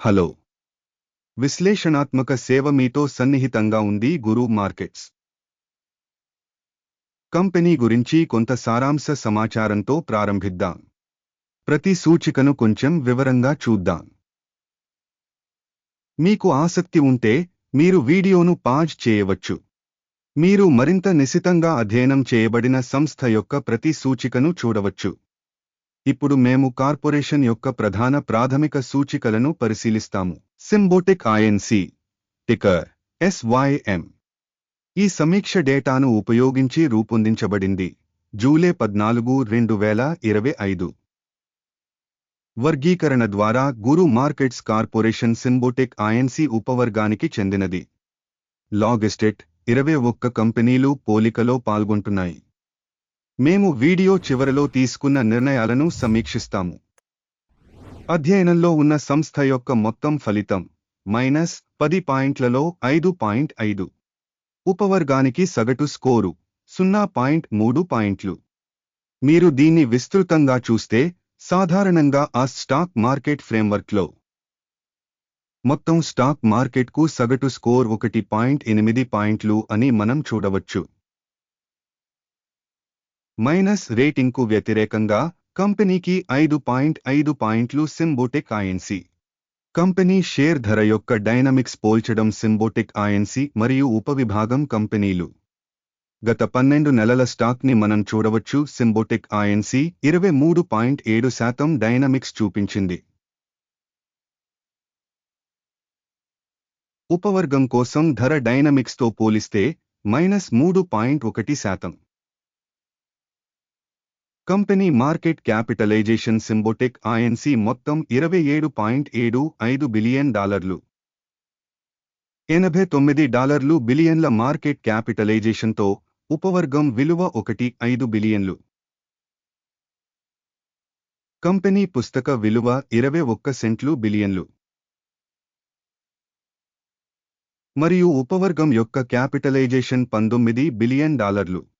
Hello. విశ్లేషణాత్మక సేవ మీతో సన్నిహితంగా ఉంది గురు మార్కెట్స్. కంపెనీ గురించి కొంత సారాంశ సమాచారంతో ప్రారంభిద్దాం. ప్రతి సూచికను కొంచెం వివరంగా చూద్దాం. మీకు ఆసక్తి ఉంటే మీరు వీడియోను పాజ్ చేయవచ్చు. మీరు మరింత నిశితంగా అధ్యయనం చేయబడిన సంస్థ యొక్క ప్రతి సూచికను చూడవచ్చు. ఇప్పుడు మేము కార్పొరేషన్ యొక్క ప్రధాన ప్రాథమిక సూచికలను పరిశీలిస్తాము. సింబోటిక్ ఐఎన్సి టికర్ ఎస్వైఎం ఈ సమీక్ష డేటాను ఉపయోగించి రూపొందించబడింది. జూలై పద్నాలుగు రెండు వేల ఇరవై ఐదు. వర్గీకరణ ద్వారా Guru Markets corporation Symbotic INC ఉపవర్గానికి చెందినది. లాగిస్టెట్ ఇరవై ఒక్క కంపెనీలు పోలికలో పాల్గొంటున్నాయి. మేము వీడియో చివరలో తీసుకున్న నిర్ణయాలను సమీక్షిస్తాము. అధ్యయనంలో ఉన్న సంస్థ యొక్క మొత్తం ఫలితం మైనస్ పది పాయింట్లలో ఐదు పాయింట్ ఐదు. ఉపవర్గానికి సగటు స్కోరు సున్నా పాయింట్ మూడు పాయింట్లు. మీరు దీన్ని విస్తృతంగా చూస్తే సాధారణంగా ఆ స్టాక్ మార్కెట్ ఫ్రేమ్వర్క్లో. మొత్తం స్టాక్ మార్కెట్కు సగటు స్కోర్ ఒకటి పాయింట్ ఎనిమిది పాయింట్లు అని మనం చూడవచ్చు. మైనస్ రేటింగ్కు వ్యతిరేకంగా కంపెనీకి ఐదు పాయింట్ ఐదు పాయింట్లు సింబోటిక్ ఐఎన్సి కంపెనీ షేర్ ధర యొక్క డైనమిక్స్ పోల్చడం సింబోటిక్ ఐఎన్సి మరియు ఉపవిభాగం కంపెనీలు. గత పన్నెండు నెలల స్టాక్ని మనం చూడవచ్చు. సింబోటిక్ ఐఎన్సి ఇరవై మూడు పాయింట్ ఏడు శాతం డైనమిక్స్ చూపించింది. ఉపవర్గం కోసం ధర డైనమిక్స్తో పోలిస్తే మైనస్ మూడు పాయింట్ ఒకటి శాతం. Company market capitalization Symbotic INC మొత్తం ఇరవై ఏడు పాయింట్ ఏడు ఐదు బిలియన్ డాలర్లు. ఎనభై తొమ్మిది డాలర్లు బిలియన్ల మార్కెట్ క్యాపిటలైజేషన్తో ఉపవర్గం విలువ ఒకటి ఐదు బిలియన్లు. కంపెనీ పుస్తక విలువ ఇరవై ఒక్క సెంట్లు బిలియన్లు. మరియు ఉపవర్గం యొక్క క్యాపిటలైజేషన్ పంతొమ్మిది బిలియన్ డాలర్లు.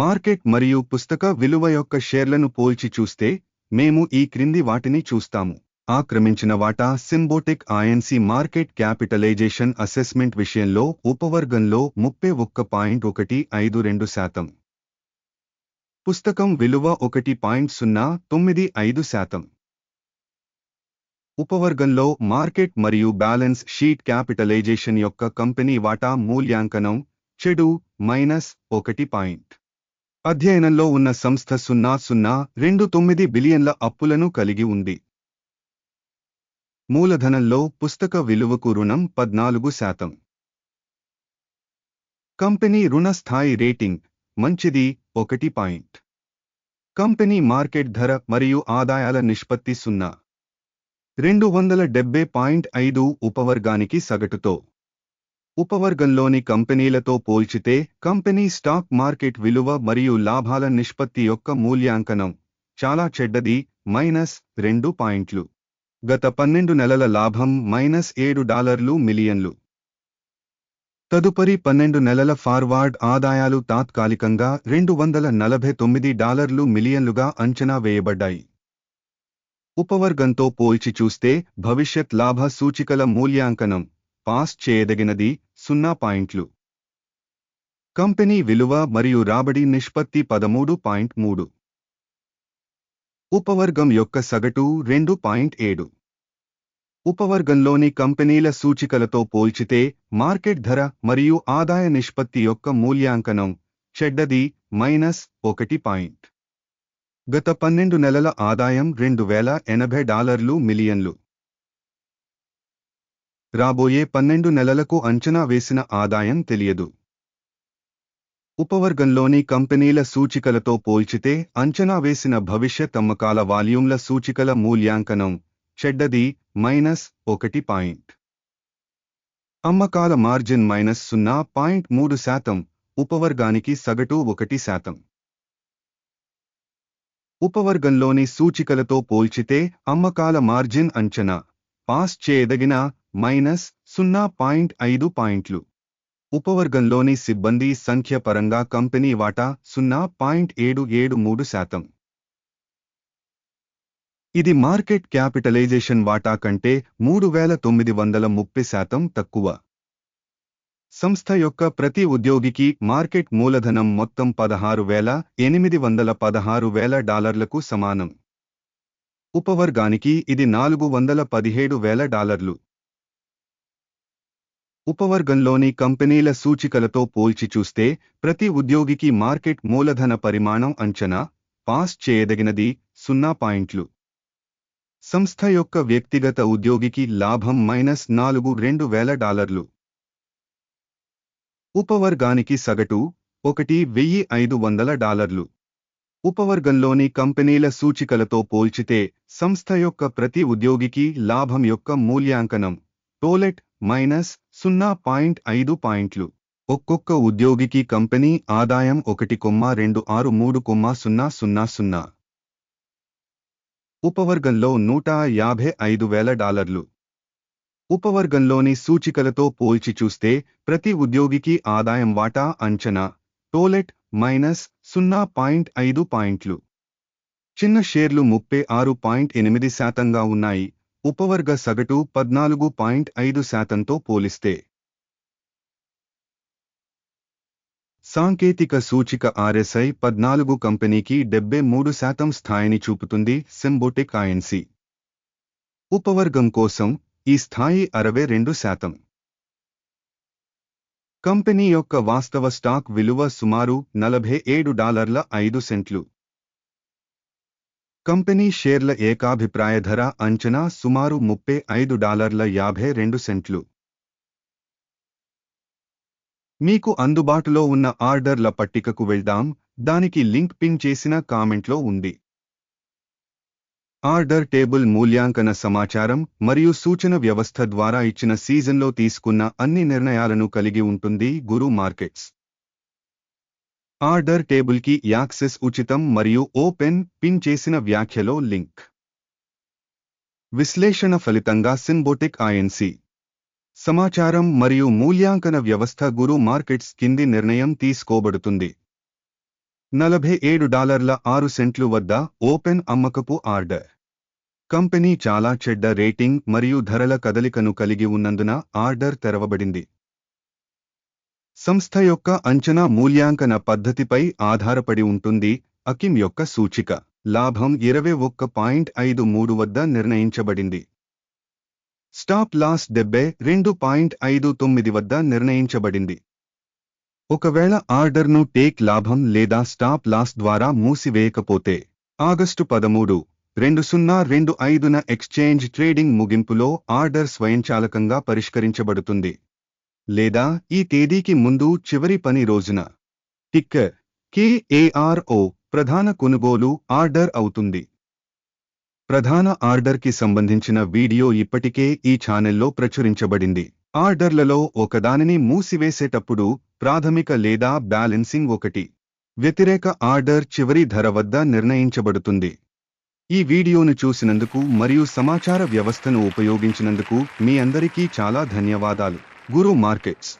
మార్కెట్ మరియు పుస్తక విలువ యొక్క షేర్లను పోల్చి చూస్తే మేము ఈ క్రింది వాటిని చూస్తాము. ఆక్రమించిన వాటా Symbotic INC market capitalization assessment విషయంలో ఉపవర్గంలో ముప్పై ఒక్క పాయింట్ ఒకటి ఐదు రెండు శాతం. పుస్తకం విలువ ఒకటి పాయింట్ సున్నా తొమ్మిది ఐదు శాతం. ఉపవర్గంలో మార్కెట్ మరియు బ్యాలెన్స్ షీట్ క్యాపిటలైజేషన్ యొక్క కంపెనీ వాటా మూల్యాంకనం చెడు మైనస్ ఒకటి పాయింట్. అధ్యయనంలో ఉన్న సంస్థ సున్నా సున్నా రెండు తొమ్మిది బిలియన్ల అప్పులను కలిగి ఉంది. మూలధనంలో పుస్తక విలువకు రుణం పద్నాలుగు శాతం. కంపెనీ రుణ స్థాయి రేటింగ్ మంచిది ఒకటి పాయింట్. కంపెనీ మార్కెట్ ధర మరియు ఆదాయాల నిష్పత్తి సున్నా. రెండు వందల డెబ్బై పాయింట్ ఐదు ఉపవర్గానికి సగటుతో. ఉపవర్గంలోని కంపెనీలతో పోల్చితే కంపెనీ స్టాక్ మార్కెట్ విలువ మరియు లాభాల నిష్పత్తి యొక్క మూల్యాంకనం చాలా చెడ్డది మైనస్ రెండు పాయింట్లు. గత పన్నెండు నెలల లాభం మైనస్ ఏడు డాలర్లు మిలియన్లు. తదుపరి పన్నెండు నెలల ఫార్వార్డ్ ఆదాయాలు తాత్కాలికంగా రెండు వందల నలభై తొమ్మిది డాలర్లు మిలియన్లుగా అంచనా వేయబడ్డాయి. ఉపవర్గంతో పోల్చి చూస్తే భవిష్యత్ లాభ సూచికల మూల్యాంకనం పాస్ చేయదగినది సున్నా పాయింట్లు. కంపెనీ విలువ మరియు రాబడి నిష్పత్తి పదమూడు పాయింట్ మూడు. ఉపవర్గం యొక్క సగటు రెండు పాయింట్ ఏడు. ఉపవర్గంలోని కంపెనీల సూచికలతో పోల్చితే మార్కెట్ ధర మరియు ఆదాయ నిష్పత్తి యొక్క మూల్యాంకనం చెడ్డది మైనస్ ఒకటి పాయింట్. గత పన్నెండు నెలల ఆదాయం రెండు వేల ఎనభై డాలర్లు మిలియన్లు. రాబోయే పన్నెండు నెలలకు అంచనా వేసిన ఆదాయం తెలియదు. ఉపవర్గంలోని కంపెనీల సూచికలతో పోల్చితే అంచనా వేసిన భవిష్యత్ అమ్మకాల వాల్యూమ్ల సూచికల మూల్యాంకనం చెడ్డది మైనస్ ఒకటి పాయింట్. అమ్మకాల మార్జిన్ మైనస్ సున్నా పాయింట్ మూడు శాతం ఉపవర్గానికి సగటు ఒకటి శాతం. ఉపవర్గంలోని సూచికలతో పోల్చితే అమ్మకాల మార్జిన్ అంచనా పాస్ చేయదగిన మైనస్ సున్నా పాయింట్ ఐదు పాయింట్లు. ఉపవర్గంలోని సిబ్బంది సంఖ్య పరంగా కంపెనీ వాటా సున్నా పాయింట్ ఏడు ఏడు మూడు శాతం. ఇది మార్కెట్ క్యాపిటలైజేషన్ వాటా కంటే మూడు వేల తొమ్మిది వందల ముప్పై శాతం తక్కువ. సంస్థ యొక్క ప్రతి ఉద్యోగికి మార్కెట్ మూలధనం మొత్తం పదహారు వేల ఎనిమిది వందల పదహారు వేల డాలర్లకు సమానం. ఉపవర్గానికి ఇది నాలుగు వందల పదిహేడు వేల డాలర్లు. ఉపవర్గంలోని కంపెనీల సూచికలతో పోల్చి చూస్తే ప్రతి ఉద్యోగికి మార్కెట్ మూలధన పరిమాణం అంచనా పాస్ చేయదగినది సున్నా పాయింట్లు. సంస్థ యొక్క వ్యక్తిగత ఉద్యోగికి లాభం మైనస్ నాలుగు రెండు వేల డాలర్లు. ఉపవర్గానికి సగటు ఒకటి వెయ్యి ఐదు వందల డాలర్లు. ఉపవర్గంలోని కంపెనీల సూచికలతో పోల్చితే సంస్థ యొక్క ప్రతి ఉద్యోగికి లాభం యొక్క మూల్యాంకనం టోలెట్ మైనస్ సున్నా పాయింట్ ఐదు పాయింట్లు. ఒక్కొక్క ఉద్యోగికి కంపెనీ ఆదాయం ఒకటి కొమ్మ రెండు ఆరు మూడు కొమ్మ సున్నా సున్నా సున్నా. ఉపవర్గంలో నూట యాభై ఐదు వేల డాలర్లు. ఉపవర్గంలోని సూచికలతో పోల్చి చూస్తే ప్రతి ఉద్యోగికి ఆదాయం వాటా అంచనా టోలెట్ మైనస్ సున్నా పాయింట్ ఐదు పాయింట్లు. చిన్న షేర్లు ముప్పై ఆరు పాయింట్ ఎనిమిది శాతంగా ఉన్నాయి. ఉపవర్గ సగటు పద్నాలుగు పాయింట్ ఐదు శాతంతో పోలిస్తే సాంకేతిక సూచిక ఆర్ఎస్ఐ పద్నాలుగు కంపెనీకి డెబ్బై మూడు శాతం స్థాయిని చూపుతుంది సింబోటిక్ ఐఎన్సి ఉపవర్గం కోసం ఈ స్థాయి అరవై రెండు శాతం. కంపెనీ యొక్క వాస్తవ స్టాక్ విలువ సుమారు నలభై ఏడు డాలర్ల ఐదు సెంట్లు. కంపెనీ షేర్ల ఏకాభిప్రాయ ధర అంచనా సుమారు ముప్పై ఐదు డాలర్ల యాభై రెండు సెంట్లు. మీకు అందుబాటులో ఉన్న ఆర్డర్ల పట్టికకు వెళ్దాం దానికి లింక్ పిన్ చేసిన కామెంట్లో ఉంది. ఆర్డర్ టేబుల్ మూల్యాంకన సమాచారం మరియు సూచన వ్యవస్థ ద్వారా ఇచ్చిన సీజన్లో తీసుకున్న అన్ని నిర్ణయాలను కలిగి ఉంటుంది గురు మార్కెట్స్. ఆర్డర్ టేబుల్కి యాక్సెస్ ఉచితం మరియు ఓపెన్ పిన్ చేసిన వ్యాఖ్యలో లింక్. విశ్లేషణ ఫలితంగా సింబోటిక్ ఐఎన్సి సమాచారం మరియు మూల్యాంకన వ్యవస్థ గురు మార్కెట్స్ కింది నిర్ణయం తీసుకోబడుతుంది. నలభై ఏడు డాలర్ల ఆరు సెంట్లు వద్ద ఓపెన్ అమ్మకపు ఆర్డర్. కంపెనీ చాలా చెడ్డ రేటింగ్ మరియు ధరల కదలికను కలిగి ఉన్నందున ఆర్డర్ తెరవబడింది. సంస్థ యొక్క అంచనా మూల్యాంకన పద్ధతిపై ఆధారపడి ఉంటుంది. అకిమ్ యొక్క సూచిక. లాభం ఇరవై ఒక్క పాయింట్ ఐదు మూడు వద్ద నిర్ణయించబడింది. స్టాప్ లాస్ డెబ్బై రెండు పాయింట్ ఐదు తొమ్మిది వద్ద నిర్ణయించబడింది. ఒకవేళ ఆర్డర్ను టేక్ లాభం లేదా స్టాప్ లాస్ ద్వారా మూసివేయకపోతే ఆగస్టు పదమూడు రెండు సున్నా రెండు ఐదున ఎక్స్చేంజ్ ట్రేడింగ్ ముగింపులో ఆర్డర్ స్వయంచాలకంగా పరిష్కరించబడుతుంది. లేదా ఈ తేదీకి ముందు చివరి పని రోజున. టిక్కర్ కేఏఆర్ఓ ప్రధాన కొనుగోలు ఆర్డర్ అవుతుంది. ప్రధాన ఆర్డర్కి సంబంధించిన వీడియో ఇప్పటికే ఈ ఛానెల్లో ప్రచురించబడింది. ఆర్డర్లలో ఒకదానిని మూసివేసేటప్పుడు ప్రాథమిక లేదా బ్యాలెన్సింగ్ ఒకటి. వ్యతిరేక ఆర్డర్ చివరి ధర వద్ద నిర్ణయించబడుతుంది. ఈ వీడియోను చూసినందుకు మరియు సమాచార వ్యవస్థను ఉపయోగించినందుకు మీ అందరికీ చాలా ధన్యవాదాలు. గురు మార్కెట్స్